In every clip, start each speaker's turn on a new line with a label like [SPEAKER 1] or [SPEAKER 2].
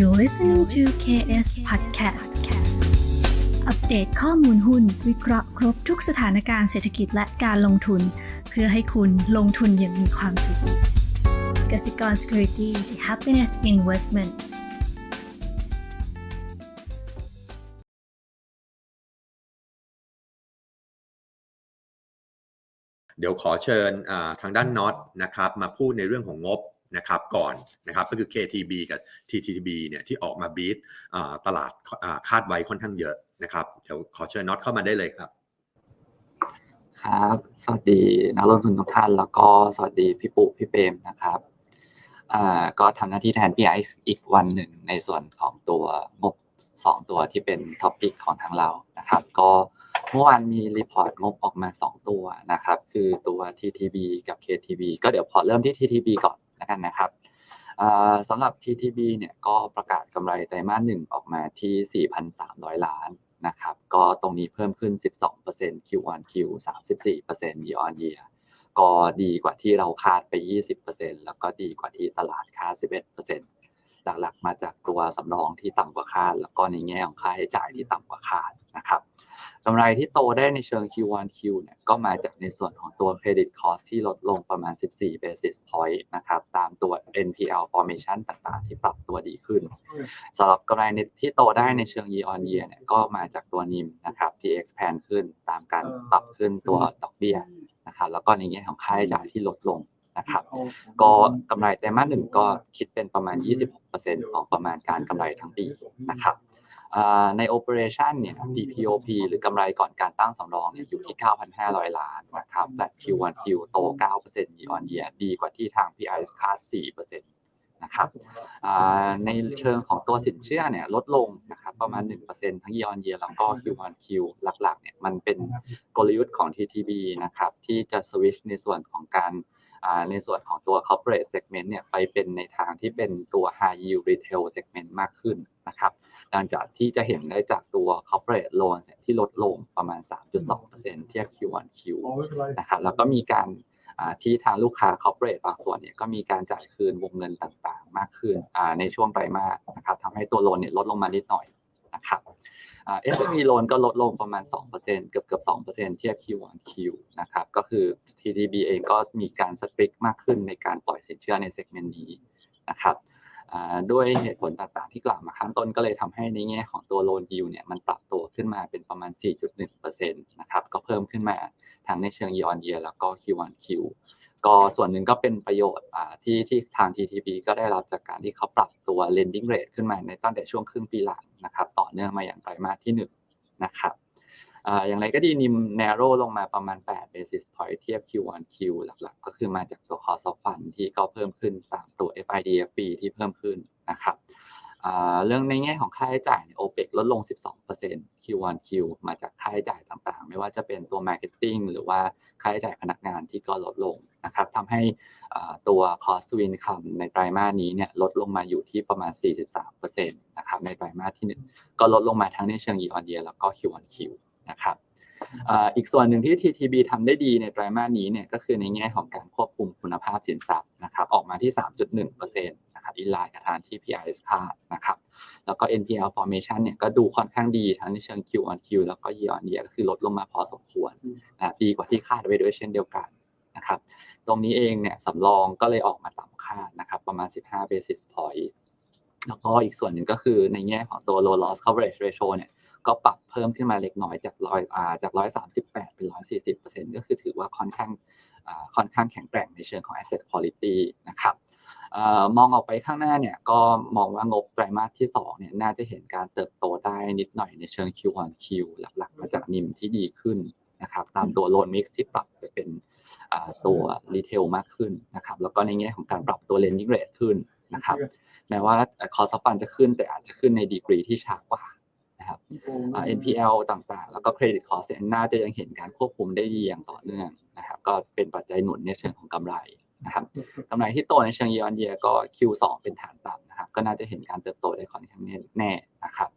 [SPEAKER 1] You're listening to KS Podcast อัปเดตข้อมูลหุ้น วิเคราะห์ครบทุกสถานการณ์เศรษฐกิจและการลงทุน เพื่อให้คุณลงทุนอย่างมีความสุขกสิกร Security the Happiness Investment
[SPEAKER 2] เดี๋ยวขอเชิญทางด้านน็อตนะครับมาพูดในเรื่องของงบ นะครับก่อนนะครับก็คือ KTB กับ TTB เนี่ยที่ออกมาบีทตลาดคาดไว้ค่อนข้างเยอะนะครับเดี๋ยวขอเชิญน็อตเข้ามาได้เลยครับ
[SPEAKER 3] ครับ สวัสดีนักลงทุนทุกท่าน แล้วก็สวัสดีพี่ปุ๊พี่เปรมนะครับอ่าก็ทำหน้าที่แทนพี่ไอซ์อีกวันหนึ่งในส่วนของตัวงบสองตัวที่เป็นท็อปิกของทางเรานะครับ ก็เมื่อวานมีรีพอร์ตงบออกมา 2 ตัวนะครับ คือตัว TTB กับ KTB ก็เดี๋ยวพอเริ่มที่ TTB ก่อน แล้วกันนะครับอ่าสำหรับ TTB เนี่ยก็ประกาศกำไรไตรมาสหนึ่งออกมาที่ 4,300 ล้านนะครับ ก็ตรงนี้เพิ่มขึ้น 12% Q1 Q 34% year on year ก็ดีกว่าที่เราคาดไป 20%แล้วก็ดีกว่าที่ตลาดคาด 11%หลักๆ มาจากตัวสำรองที่ต่ำกว่าคาด แล้วก็ในแง่ของค่าใช้จ่ายที่ต่ำกว่าคาดนะครับ กำไรที่โตได้ในเชิง Q1 Q เนี่ยก็มาจากในส่วนของตัว Credit Cost ที่ลดลงประมาณ 14 basis point นะครับ ตามตัว NPL formation ต่างๆ ที่ปรับตัวดีขึ้นสำหรับกำไรในที่โตได้ในเชิง year on year เนี่ยก็มาจากตัวนิมนะครับที่ expand ขึ้นตามการปรับขึ้นตัวดอกเบี้ยนะครับแล้วก็ในแง่ของค่าใช้จ่ายที่ลดลงนะครับ ก็กำไรไตรมาสหนึ่งก็คิดเป็นประมาณ 26%ของประมาณการกำไรทั้งปีนะครับอ่า ใน operation เนี่ย PPOP หรือกำไรก่อนการตั้งสำรองเนี่ยอยู่ที่ 9,500 ล้านนะครับและ Q1 Q โต 9% year on year ดีกว่าที่ทาง PI คาด 4%นะครับอ่าในเชิงของตัวสินเชื่อเนี่ยลดลงนะครับประมาณ 1%ทั้ง year on year แล้วก็ Q1 Q หลักๆเนี่ยมันเป็นกลยุทธ์ของ TTB นะครับที่จะ switch ในส่วนของการอ่า ในส่วนของตัว corporate segment เนี่ยไปเป็นในทางที่เป็นตัว high yield retail segment มากขึ้นนะครับดังจากที่จะเห็นได้จากตัว corporate loan เนี่ยที่ลดลงประมาณ 3.2%เทียบ Q1 Q นะครับแล้วก็มีการอ่าที่ทางลูกค้า corporate บางส่วนเนี่ยก็มีการจ่ายคืนวงเงินต่างๆ มากขึ้นอ่าในช่วงไตรมาสนะครับทำให้ตัวโลนเนี่ยลดลงมานิดหน่อยนะครับ เอ่า SME loan ก็ลดลงประมาณ 2%เกือบเกือบ2%เทียบ Q1 Q นะครับก็คือ TTB เองก็มีการสตริกมากขึ้นในการปล่อยสินเชื่อในเซกเมนต์นี้นะครับด้วยเหตุผลต่างๆที่กล่าวมาข้างต้นก็เลยทำให้ในแง่ของตัว loan yield เนี่ยมันปรับตัวขึ้นมาเป็นประมาณ 4.1%นะครับก็เพิ่มขึ้นมาทั้งในเชิง year on year แล้วก็ Q1 Q ก็ส่วนหนึ่งก็เป็นประโยชน์ที่ที่ทาง TTB ก็ได้รับจากการที่เขาปรับตัว lending rate ขึ้นมาในตั้งแต่ช่วงครึ่งปีหลังนะครับต่อเนื่องมาอย่างไตรมาสที่1นงนะครับอย่างไรก็ดีนิม narrow ลงมาประมาณ 8 basis point เทียบ Q1 Q หลักๆ ก็คือมาจากตัว cost of fund ที่ก็เพิ่มขึ้นตามตัว FIDFP ที่เพิ่มขึ้นนะครับ เรื่องในแง่ของค่าใช้จ่ายเนี่ย OPEX ลดลง 12% Q1 Q มาจากค่าใช้จ่ายต่างๆ ไม่ว่าจะเป็นตัว marketing หรือว่าค่าใช้จ่ายพนักงานที่ก็ลดลงนะครับทำให้ตัว cost to income ในไตรมาสนี้เนี่ยลดลงมาอยู่ที่ประมาณ 43%นะครับในไตรมาสที่ 1 ก็ลดลงมาทั้งในเชิง year on year แล้วก็ Q1 Q นะครับอีกส่วนหนึ่งที่ TTB ทำได้ดีในไตรมาสนี้เนี่ยก็คือในแง่ของการควบคุมคุณภาพสินทรัพย์นะครับออกมาที่ 3.1% นะครับอินไลน์กับทางที่ PI คาดนะครับแล้วก็ NPL formation เนี่ยก็ดูค่อนข้างดีทั้งในเชิง Q on Q แล้วก็ year on year ก็คือลดลงมาพอสมควรนะดีกว่าที่คาดไว้ด้วยเช่นเดียวกันนะครับตรงนี้เองเนี่ยสำรองก็เลยออกมาต่ำคาดนะครับประมาณ 15 basis point แล้วก็อีกส่วนหนึ่งก็คือในแง่ของตัว low loss coverage ratio เนี่ยก็ปรับเพิ่มขึ้นมาเล็กน้อยจากร้อยอ่าจากร้อยสามสิบแปดเป็นร้อยสี่สิบเปอร์เซ็นต์ก็คือถือว่าค่อนข้างอ่าค่อนข้างแข็งแกร่งในเชิงของ asset quality นะครับเอ่อ มองออกไปข้างหน้าเนี่ยก็มองว่างบไตรมาสที่2เนี่ยน่าจะเห็นการเติบโตได้นิดหน่อยในเชิง Q on Q หลักๆ มาจากนิมที่ดีขึ้นนะครับตามตัว loan mix ที่ปรับไปเป็นอ่าตัว retail มากขึ้นนะครับแล้วก็ในแง่ของการปรับตัว lending rate ขึ้นนะครับแม้ว่า cost of fund จะขึ้นแต่อาจจะขึ้นในดีกรีที่ช้ากว่านะครับอ่า NPL ต่างๆ แล้วก็ Credit Cost เนี่ยน่าจะยังเห็นการควบคุมได้ดีอย่างต่อเนื่องนะครับก็เป็นปัจจัยหนุนในเชิงของกำไร นะครับกำไรที่โตในเชิง year on year ก็ Q2 เป็นฐานต่ำนะครับ ก็น่าจะเห็นการเติบโตได้ค่อนข้างแน่นะครับ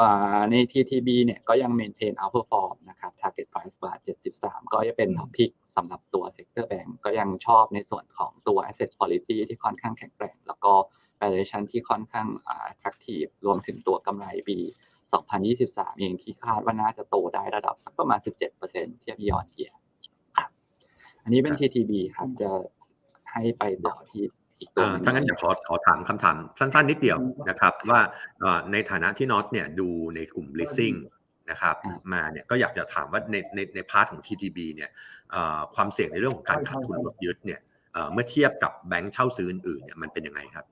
[SPEAKER 3] อ่าใน TTB เนี่ยก็ยัง maintain outperform นะครับ target price บาท73 ก็จะเป็น topic สำหรับตัว sector bank ก็ยังชอบในส่วนของตัว asset quality ที่ค่อนข้างแข็งแกร่ง แล้วก็ valuation ที่ค่อนข้างอ่า attractive รวมถึงตัวกำไรปี2023 เองที่คาดว่าน่าจะโตได้ระดับสักประมาณ 17%เทียบ year on year ครับอันนี้เป็น
[SPEAKER 2] ครับ
[SPEAKER 3] TTB ครับจะ ให้ไปต่อที่อีกตัว
[SPEAKER 2] อ่า
[SPEAKER 3] หนึ่ง
[SPEAKER 2] ถ้างั้นเดี๋ยวขอขอถามคำถามสั้นๆ นิดเดียวนะครับ ว่าเอ่อในฐานะที่น็อตเนี่ยดูในกลุ่ม leasing นะครับมาเนี่ยก็อยากจะถามว่าในในในพาร์ทของ TTB เนี่ยเอ่อความเสี่ยงในเรื่องของการขาดทุนรถยึดเนี่ยเอ่อเมื่อเทียบกับแบงก์เช่าซื้ออื่นๆเนี่ยมันเป็นยังไงครับ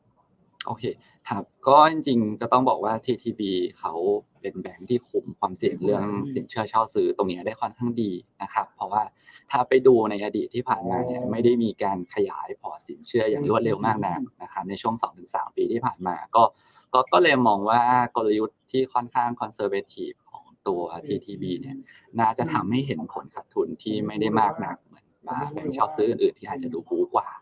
[SPEAKER 3] โอเคครับก็จริงๆก็ต้องบอกว่า TTB เขาเป็นแบงค์ที่คุมความเสี่ยงเรื่องสินเชื่อเช่าซื้อตรงนี้ได้ค่อนข้างดีนะครับ เพราะว่าถ้าไปดูในอดีตที่ผ่านมาเนี่ยไม่ได้มีการขยายพอร์ตสินเชื่ออย่างรวดเร็วมากนักนะครับในช่วง 2-3 ปีที่ผ่านมา ก็ก็ก็เลยมองว่ากลยุทธ์ที่ค่อนข้างคอนเซอร์เวทีฟของตัว TTB เนี่ยน่าจะทำให้เห็นผลขาดทุนที่ไม่ได้มากนักเหมือนแบงค์เช่าซื้ออื่นๆที่อาจจะดูบูกว่านะครับ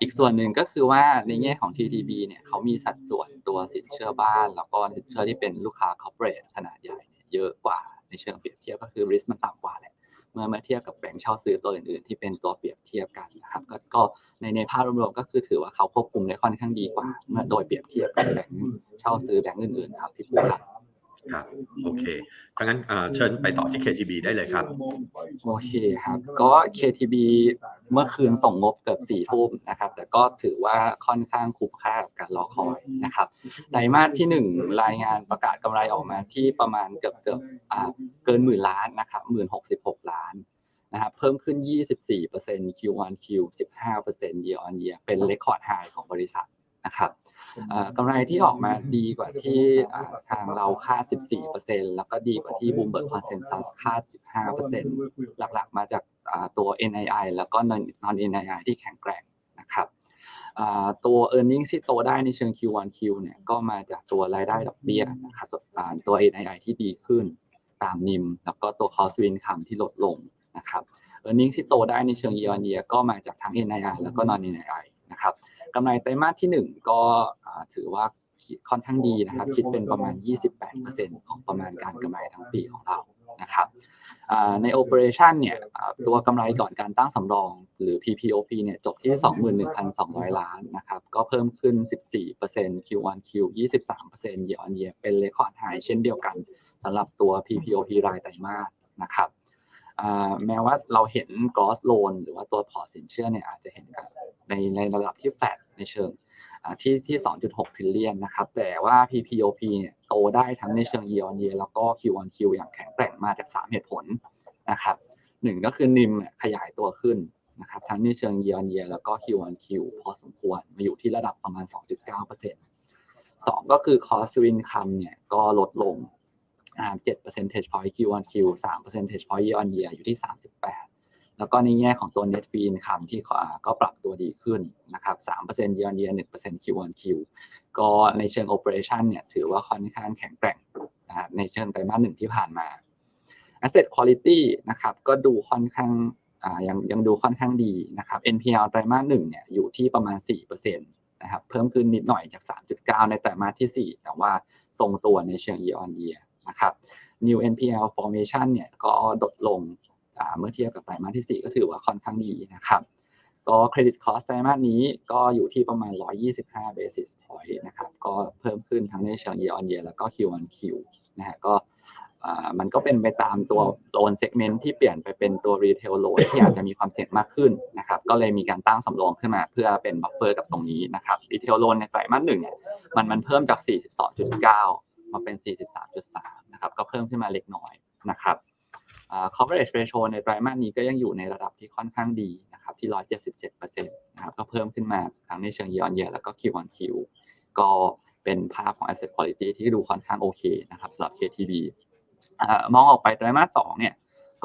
[SPEAKER 3] อีกส่วนหนึ่งก็คือว่าในแง่ของ TTB เนี่ยเขามีสัดส่วนตัวสินเชื่อบ้าน แล้วก็สินเชื่อที่เป็นลูกค้า corporate ขนาดใหญ่เยอะกว่าในเชิงเปรียบเทียบก็คือ risk มันต่ำกว่าแหละเมื่อมาเทียบกับแบงก์เช่าซื้อตัวอื่นๆ ที่เป็นตัวเปรียบเทียบกันนะครับก็ในในภาพรวมๆก็คือถือว่าเขาควบคุมได้ค่อนข้างดีกว่า เมื่อโดยเปรียบเทียบกับแบงก์เช่าซื้อแบงก์อื่นๆครับพี่ปุ๊ครับ
[SPEAKER 2] ครับ โอเคถ้างั้นเอ่อเชิญไปต่อที่ KTB ได้เลยครับ
[SPEAKER 3] โอเคครับ ก็ KTB เมื่อคืนส่งงบเกือบสี่ทุ่มนะครับ แต่ก็ถือว่าค่อนข้างคุ้มค่ากับการรอคอยนะครับ ไตรมาสที่หนึ่งรายงานประกาศกำไรออกมาที่ประมาณเกือบเกือบอ่าเกินหมื่นล้านนะครับหมื่นหกสิบหกล้านนะครับเพิ่มขึ้น 24% Q on Q 15% year on year เป็นเรคคอร์ดไฮของบริษัทนะครับเอ่อ กำไรที่ออกมาดีกว่าที่ทางเราคาด 14%แล้วก็ดีกว่าที่ Bloomberg Consensus คาด 15%หลักๆ มาจากตัว NII แล้วก็ non non NII ที่แข็งแกร่งนะครับตัว e a r n i n g ที่โตได้ในเชิง Q1Q เนี่ยก็มาจากตัวรายได้ดอกเบี้ยนะครับตัว NII ที่ดีขึ้นตามนิม แล้วก็ตัว cost to income ที่ลดลงนะครับ e a r n i n g ที่โตได้ในเชิง year on year ก็มาจากทั้ง NII แล้วก็ non NII นะครับ กำไรไตรมาสที่ 1 ก็อ่าถือว่าค่อนข้างดีนะครับ คิดเป็นประมาณ 28%ของประมาณการกำไรทั้งปีของเรานะครับอ่าใน operation เนี่ยอ่าตัวกำไรก่อนการตั้งสำรองหรือ PPOP เนี่ยจบที่ 21,200 ล้านนะครับก็เพิ่มขึ้น 14% Q1Q 23% year on year เป็น record high เช่นเดียวกันสำหรับตัว PPOP รายไตรมาสนะครับอ่า แม้ว่าเราเห็น gross loan หรือว่าตัวพอร์ตสินเชื่อเนี่ยอาจจะเห็นกันในในระดับที่แฟลตในเชิงที่ที่ 2.6 trillion นะครับ แต่ว่า PPOP เนี่ยโตได้ทั้งในเชิง year on year แล้วก็ Q on Q อย่างแข็งแกร่งมาจาก 3 เหตุผลนะครับหนึ่งก็คือ NIM เนี่ยขยายตัวขึ้นนะครับทั้งในเชิง year on year แล้วก็ Q on Q พอสมควรมาอยู่ที่ระดับประมาณ 2.9%สองก็คือ cost to income เนี่ยก็ลดลง 7 percentage point Q on Q 3 percentage point year on year อยู่ที่ 38 แล้วก็ในแง่ของตัว net fee income ที่ก็ปรับตัวดีขึ้นนะครับ3% year on year 1% Q on Q ก็ในเชิง operation เนี่ยถือว่าค่อนข้างแข็งแกร่งนะครับในเชิงไตรมาสหนึ่งที่ผ่านมา asset quality นะครับก็ดูค่อนข้างยังยังดูค่อนข้างดีนะครับ NPL ไตรมาสหนึ่งเนี่ยอยู่ที่ประมาณ 4%นะครับเพิ่มขึ้นนิดหน่อยจาก 3.9 ในไตรมาสที่ 4 แต่ว่าทรงตัวในเชิง year on year นะครับ new NPL formation เนี่ยก็ลดลงเมื่อเทียบกับไตรมาสที่ 4 ก็ถือว่าค่อนข้างดีนะครับ ก็ credit cost ไตรมาสนี้ก็อยู่ที่ประมาณ 125 basis point นะครับ ก็เพิ่มขึ้นทั้งในเชิง year on year แล้วก็ Q on Q นะฮะก็มันก็เป็นไปตามตัว loan segment ที่เปลี่ยนไปเป็นตัว retail loan ที่อาจจะมีความเสี่ยงมากขึ้นนะครับ ก็เลยมีการตั้งสำรองขึ้นมาเพื่อเป็น buffer กับตรงนี้นะครับ retail loan ในไตรมาสหนึ่งเนี่ยมันมันเพิ่มจาก 42.9 มาเป็น 43.3 นะครับ ก็เพิ่มขึ้นมาเล็กน้อยนะครับอ่า coverage ratio ในไตรมาสนี้ก็ยังอยู่ในระดับที่ค่อนข้างดีนะครับ ที่ 177%นะครับ ก็เพิ่มขึ้นมาทั้งในเชิง year on year แล้วก็ Q on Q ก็เป็นภาพของ asset quality ที่ดูค่อนข้างโอเคนะครับสำหรับ KTB อมองออกไปไตรมาสสองเนี่ย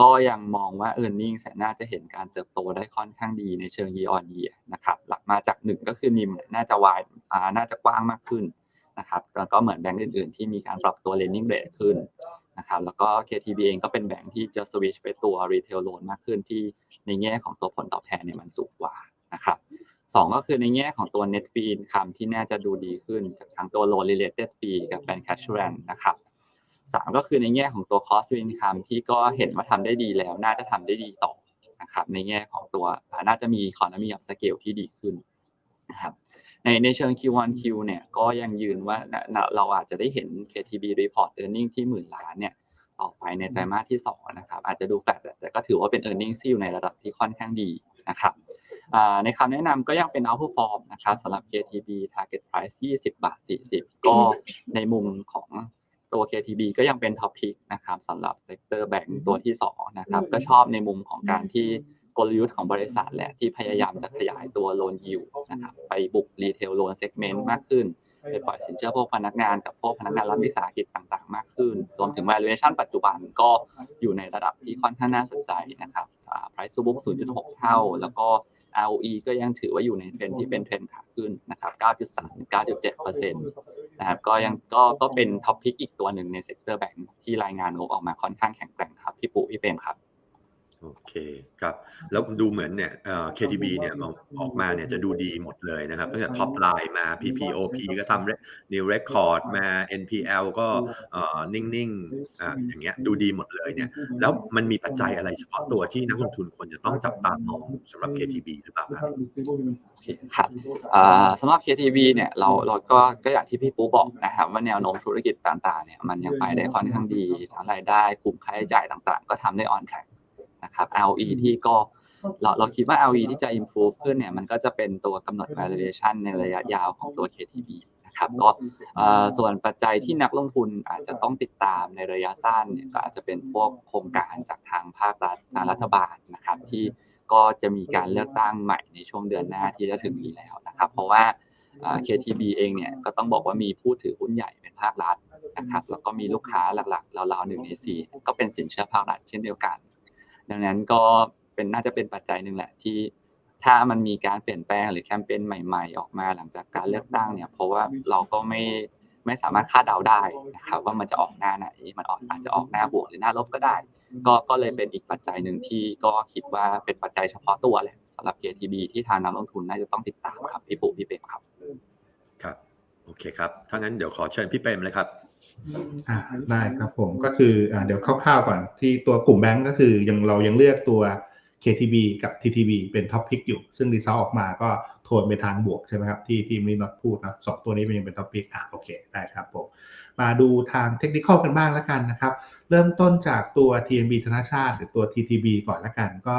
[SPEAKER 3] ก็ยังมองว่า e a r n i n g น่าจะเห็นการเติบโตได้ค่อนข้างดีในเชิง year on year นะครับ หลักมาจากหนึ่งก็คือ NIM น่าจะวายน่าจะกว้างมากขึ้น นะครับแล้วก็เหมือนแบงก์อื่นๆ ที่มีการปรับตัว lending rate ขึ้นนะครับแล้วก็ KTB เองก็เป็นแบงก์ที่จะสวิชไปตัว retail loan มากขึ้นที่ในแง่ของตัวผลตอบแทนเนี่ยมันสูงกว่านะครับสองก็คือในแง่ของตัว net fee income ที่น่าจะดูดีขึ้นจากทั้งตัว loan related fee กับ bank cash rent นะครับสามก็คือในแง่ของตัว cost to income ที่ก็เห็นว่าทำได้ดีแล้ว น่าจะทำได้ดีต่อนะครับในแง่ของตัวน่าจะมี economy of scale ที่ดีขึ้นนะครับ ในในเชิง Q1Q เนี่ยก็ยังยืนว่าเราอาจจะได้เห็น KTB report earning ที่หมื่นล้านเนี่ยต่อไปในไตรมาสที่2นะครับอาจจะดูแฟลตแต่ก็ถือว่าเป็น earning ที่อยู่ในระดับที่ค่อนข้างดีนะครับในคำแนะนำก็ยังเป็น outperform นะครับสำหรับ KTB target price 20 บาท 40 ก็ในมุมของตัว KTB ก็ยังเป็นท็อปพิกนะครับสำหรับเซกเตอร์แบงก์ตัวที่ 2 นะครับ ก็ชอบในมุมของการที่ กลยุทธ์ของบริษัทแหละที่พยายามจะขยายตัวโลนยิวนะครับไปบุกรีเทลโลนเซกเมนต์มากขึ้นไปปล่อยสินเชื่อพวกพนักงานกับพวกพนักงานรัฐวิสาหกิจต่างๆ มากขึ้น รวมถึง valuation ปัจจุบันก็อยู่ในระดับที่ค่อนข้างน่าสนใจนะครับ price to book 0.6 เท่า แล้วก็ ROE ก็ยังถือว่าอยู่ในเทรนที่เป็นเทรนขาขึ้นนะครับ 9.3 9.7%นะครับ ก็ยังก็ก็เป็นท็อปพิกอีกตัวหนึ่งในเซกเตอร์แบงค์ที่รายงานงบออกมาค่อนข้างแข็งแกร่งครับ พี่ปู่พี่เปรมครับ
[SPEAKER 2] โอเคครับ แล้วดูเหมือนเนี่ยเอ่อ KTB เนี่ยออกมาเนี่ยจะดูดีหมดเลยนะครับตั้งแต่ท็อปไลน์มา PPOP ก็ทำ new record มา NPL ก็เอ่อนิ่งๆอ่าอย่างเงี้ยดูดีหมดเลยเนี่ย แล้วมันมีปัจจัยอะไรเฉพาะตัวที่นักลงทุนควรจะต้องจับตามองสำหรับ KTB หรือเปล่าครับ
[SPEAKER 3] ครับสำหรับ KTB เนี่ยเราเราก็ก็อย่างที่พี่ปูบอกนะครับว่าแนวโน้มธุรกิจต่างๆเนี่ยมันยังไปได้ค่อนข้างดีทั้งรายได้กลุ่มค่าใช้จ่ายต่าง ๆ ก็ทำได้ on track นะครับ ROE ที่ก็เราเราคิดว่า ROE ที่จะ improve ขึ้นเนี่ยมันก็จะเป็นตัวกำหนด valuation ในระยะยาวของตัว KTB นะครับก็ส่วนปัจจัยที่นักลงทุนอาจจะต้องติดตามในระยะสั้นเนี่ยก็อาจจะเป็นพวกโครงการจากทางภาครัฐทางรัฐบาลนะครับ ที่ก็จะมีการเลือกตั้งใหม่ในช่วงเดือนหน้าที่จะถึงนี้แล้วนะครับ เพราะว่า KTB เองเนี่ยก็ต้องบอกว่ามีผู้ถือหุ้นใหญ่เป็นภาครัฐนะครับแล้วก็มีลูกค้าหลักๆราวๆหนึ่งในสี่ก็เป็นสินเชื่อภาครัฐเช่นเดียวกัน ดังนั้นก็เป็นน่าจะเป็นปัจจัยหนึ่งแหละที่ถ้ามันมีการเปลี่ยนแปลงหรือแคมเปญใหม่ๆ ออกมาหลังจากการเลือกตั้งเนี่ย เพราะว่าเราก็ไม่ไม่สามารถคาดเดาได้นะครับ ว่ามันจะออกหน้าไหนมันออกอาจจะออกหน้าบวกหรือหน้าลบก็ได้ ก็ก็เลยเป็นอีกปัจจัยหนึ่งที่ก็คิดว่าเป็นปัจจัยเฉพาะตัวแหละสำหรับ KTB ที่ทางนักลงทุนน่าจะต้องติดตามครับพี่ปุ๊พี่เปรมครับ
[SPEAKER 2] ครับ โอเคครับถ้างั้นเดี๋ยวขอเชิญพี่เปรมเลยครับ
[SPEAKER 4] อ่าได้ครับผมก็คืออ่าเดี๋ยวคร่าวๆก่อนที่ตัวกลุ่มแบงก์ก็คือยังเรายังเลือกตัว KTB กับ TTB เป็นท็อปพิกอยู่ ซึ่งดีเซลออกมาก็โทนไปทางบวกใช่ไหมครับ ที่ที่มีน็อตพูดนะสองตัวนี้มันยังเป็นท็อปพิกอะโอเคได้ครับผม มาดูทางเทคนิคกันบ้างแล้วกันนะครับ เริ่มต้นจากตัว TMB ธนาชาติ หรือตัว TTB ก่อนแล้วกัน ก็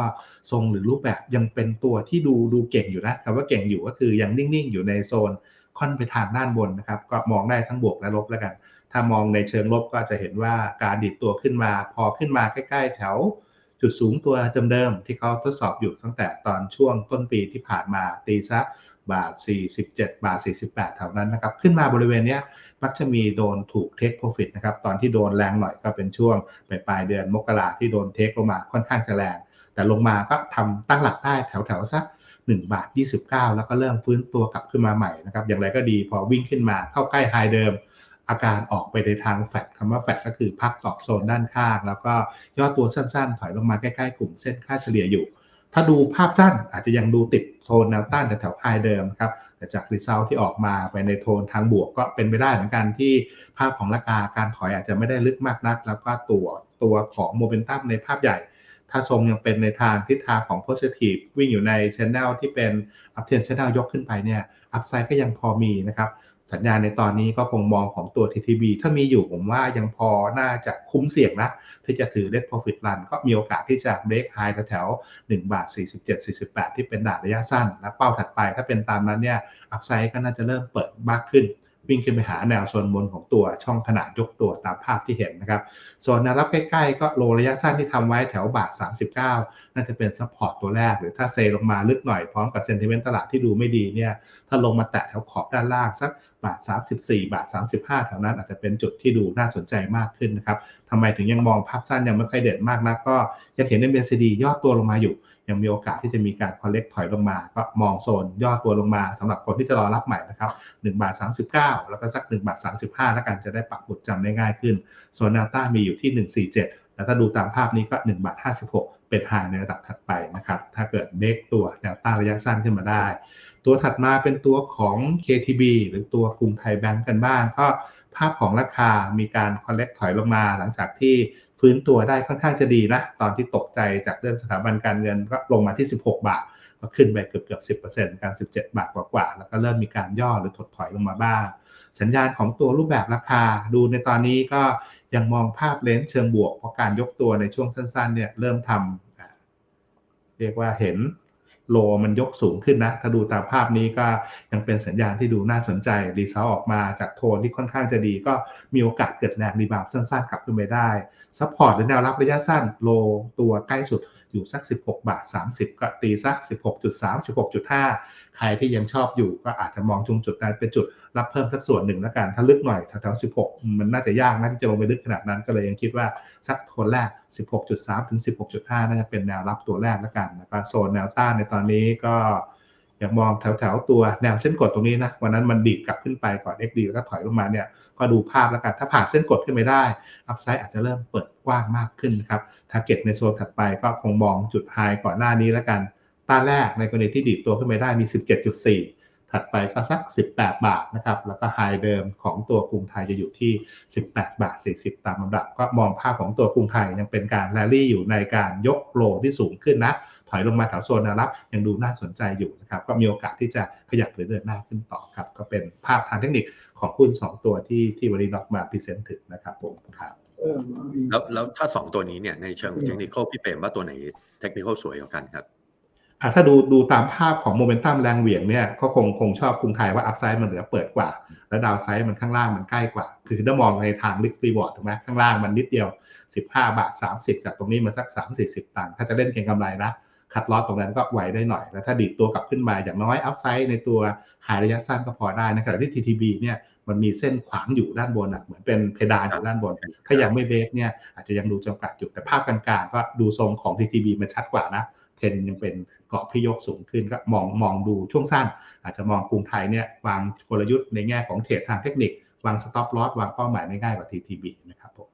[SPEAKER 4] ทรงหรือรูปแบบยังเป็นตัวที่ดูดูเก่งอยู่นะคำว่าเก่งอยู่ก็คือยังนิ่งๆ อยู่ในโซนค่อนไปทางด้านบนนะครับ ก็มองได้ทั้งบวกและลบแล้วกัน ถ้ามองในเชิงลบก็จะเห็นว่าการดิดตัวขึ้นมา พอขึ้นมาใกล้ ๆ แถวจุดสูงตัวเดิมๆที่เขาทดสอบอยู่ตั้งแต่ตอนช่วงต้นปีที่ผ่านมาตีซะบาท 47 บาท 48แถวนั้นนะครับ ขึ้นมาบริเวณนี้มักจะมีโดนถูกเทคโปรฟิตนะครับ ตอนที่โดนแรงหน่อยก็เป็นช่วงปลายปลายเดือนมกราที่โดนเทคลงมาค่อนข้างจะแรง แต่ลงมาก็ทำตั้งหลักได้แถวๆสัก1บาท29 แล้วก็เริ่มฟื้นตัวกลับขึ้นมาใหม่นะครับ อย่างไรก็ดีพอวิ่งขึ้นมาเข้าใกล้ไฮเดิม อาการออกไปในทางแฟดคำว่าแฟดก็คือพักตอบโซนด้านข้าง แล้วก็ย่อตัวสั้นๆ ถอยลงมาใกล้ๆ กลุ่มเส้นค่าเฉลี่ยอยู่ ถ้าดูภาพสั้นอาจจะยังดูติดโซนแนวต้านแถวๆไฮเดิมครับแต่จากรีเซลที่ออกมาไปในโทนทางบวกก็เป็นไปได้เหมือนกันที่ภาพของราคาการถอยอาจจะไม่ได้ลึกมากนัก แล้วก็ตัวตัวของโมเมนตัมในภาพใหญ่ ถ้าทรงยังเป็นในทางทิศทางของ positive วิ่งอยู่ในช a n n e l ที่เป็น up trend channel ยกขึ้นไปเนี่ยอัพไซด์ก็ยังพอมีนะครับ สัญญาณในตอนนี้ก็คงมองของตัว TTB ถ้ามีอยู่ผมว่ายังพอน่าจะคุ้มเสี่ยงนะ ที่จะถือ net profit run ก็มีโอกาสที่จะ break high แถว1บาท47 48 ที่เป็นด่านระยะสั้น และเป้าถัดไปถ้าเป็นตามนั้นเนี่ยอัพไซด์ก็น่าจะเริ่มเปิดมากขึ้น วิ่งขึ้นไปหาแนวโซนบนของตัวช่องขนาดยกตัวตามภาพที่เห็นนะครับส่วนแนวรับใกล้ๆ ก็โลระยะสั้นที่ทำไว้แถวบาท 39 น่าจะเป็นซัพพอร์ตตัวแรก หรือถ้าเซลงมาลึกหน่อยพร้อมกับเซนติเมนต์ตลาดที่ดูไม่ดีเนี่ยถ้าลงมาแตะแถวขอบด้านล่างสักบาท 34 บาท 35แถวนั้นอาจจะเป็นจุดที่ดูน่าสนใจมากขึ้นนะครับทำไมถึงยังมองภาพสั้นยังไม่ค่อยเด่นมากนักก็ยังเห็นในเบซีดีย่อตัวลงมาอยู่ ยังมีโอกาสที่จะมีการคอลเลกถอยลงมา ก็มองโซนย่อตัวลงมาสำหรับคนที่จะรอรับใหม่นะครับ1บาท39 แล้วก็สัก1บาท35 แล้วกันจะได้ปักบุดจำได้ง่ายขึ้นโซนนวต้ามีอยู่ที่ 147 แล้วถ้าดูตามภาพนี้ก็1บาท56 เป็นไฮในระดับถัดไปนะครับถ้าเกิดเบรกตัวแนวต้านระยะสั้นขึ้นมาได้ ตัวถัดมาเป็นตัวของ KTB หรือตัวกรุงไทยแบงก์กันบ้างก็ภาพของราคามีการคอลเลกถอยลงมาหลังจากที่ ฟื้นตัวได้ค่อนข้างจะดีนะ ตอนที่ตกใจจากเรื่องสถาบันการเงินก็ลงมาที่ 16 บาท ก็ขึ้นไปเกือบเกือบสิบเปร์เซ็นต์การ 17 บาทกว่าๆแล้วก็เริ่มมีการย่อหรือถดถอยลงมาบ้าง สัญญาณของตัวรูปแบบราคา ดูในตอนนี้ก็ยังมองภาพเลนส์เชิงบวก เพราะการยกตัวในช่วงสั้นๆเนี่ยเริ่มทำเรียกว่าเห็น โลมันยกสูงขึ้นนะ ถ้าดูตามภาพนี้ก็ยังเป็นสัญญาณที่ดูน่าสนใจ รีเซลออกมาจากโทนที่ค่อนข้างจะดีก็มีโอกาสเกิดแรงรีบาวด์สั้นๆกลับขึ้นไปได้ซัพพอร์ตหรือแนวรับระยะสั้นโลตัวใกล้สุด อยู่สัก 16 บาท 30 ก็ตีสัก 16.3 16.5 ใครที่ยังชอบอยู่ก็อาจจะมองจุงจุดนั้นเป็นจุดรับเพิ่มสักส่วนหนึ่งแล้วกัน ถ้าลึกหน่อยแถวๆ16 มันน่าจะยากนะที่จะลงไปลึกขนาดนั้นก็เลยยังคิดว่าสักโทนแรก 16.3 ถึง 16.5 น่าจะเป็นแนวรับตัวแรกแล้วกันนะครับโซนแนวต้านในตอนนี้ก็ อยากมองแถวๆตัวแนวเส้นกดตรงนี้นะวันนั้นมันดีดกลับขึ้นไปก่อน XD แล้วก็ถอยลงมาเนี่ยก็ดูภาพแล้วกันถ้าผ่านเส้นกดขึ้นไปได้อัพไซด์อาจจะเริ่มเปิดกว้างมากขึ้นนะครับทาร์เก็ตในโซนถัดไปก็คงมองจุดไฮก่อนหน้านี้แล้วกันต้านแรกในกรณีที่ดีดตัวขึ้นไปได้มี 17.4 ถัดไปก็สัก 18 บาทนะครับแล้วก็ไฮเดิมของตัวกรุงไทยจะอยู่ที่ 18 บาท 40 ตามลำดับ ก็มองภาพของตัวกรุงไทยยังเป็นการแรลลี่อยู่ในการยกโลที่สูงขึ้นนะ ถอยลงมาแถวโซนแนวรับยังดูน่าสนใจอยู่นะครับก็มีโอกาสที่จะขยับหรือเดินหน้าขึ้นต่อครับก็เป็นภาพทางเทคนิคของหุ้น2 ตัวที่ที่วันนี้ล็อกมาพรีเซนต์ถึงนะครับผมครับ
[SPEAKER 2] แล้วแล้วถ้าสองตัวนี้เนี่ยในเชิงเทคนิคพี่เปรมว่าตัวไหนเทคนิคสวยกว่ากันครับ
[SPEAKER 4] อะถ้าดูดูตามภาพของโมเมนตัมแรงเหวี่ยงเนี่ยก็คงคงชอบกรุงไทยว่าอัพไซด์มันเหลือเปิดกว่า และดาวไซด์มันข้างล่างมันใกล้กว่า คือถ้ามองในทาง risk reward ถูกไหมข้างล่างมันนิดเดียว 15 บาท 30 จากตรงนี้มาสัก 3 40 ตังค์ถ้าจะเล่นเก็งกำไรนะ คัดลอสตรงนั้นก็ไวได้หน่อยแล้วถ้าดีดตัวกลับขึ้นมาอย่างน้อยอัพไซด์ในตัวหายระยะสั้นก็พอได้นะขณะที่ TTB เนี่ยมันมีเส้นขวางอยู่ด้านบนอะเหมือนเป็นเพดานอยู่ด้านบน ถ้ายังไม่เบรกเนี่ยอาจจะยังดูจำกัดอยู่แต่ภาพกลางๆก็ดูทรงของ TTB มันชัดกว่านะเทรนยังเป็นเกาะที่ยกสูงขึ้นก็มองมองดูช่วงสั้น อาจจะมองกรุงไทยเนี่ยวางกลยุทธ์ในแง่ของเทรดทางเทคนิควางสต็อปลอสวางเป้าหมายได้ง่ายกว่า TTB นะครับผม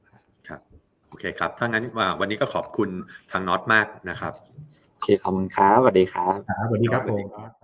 [SPEAKER 2] ครับโอเคครับถ้างั้นว่าวันนี้ก็ขอบคุณทางน็อตมากนะครับ
[SPEAKER 3] โอ เคขอบคุณครับสวัสดีครับ
[SPEAKER 4] ครับสวัสดีครับผม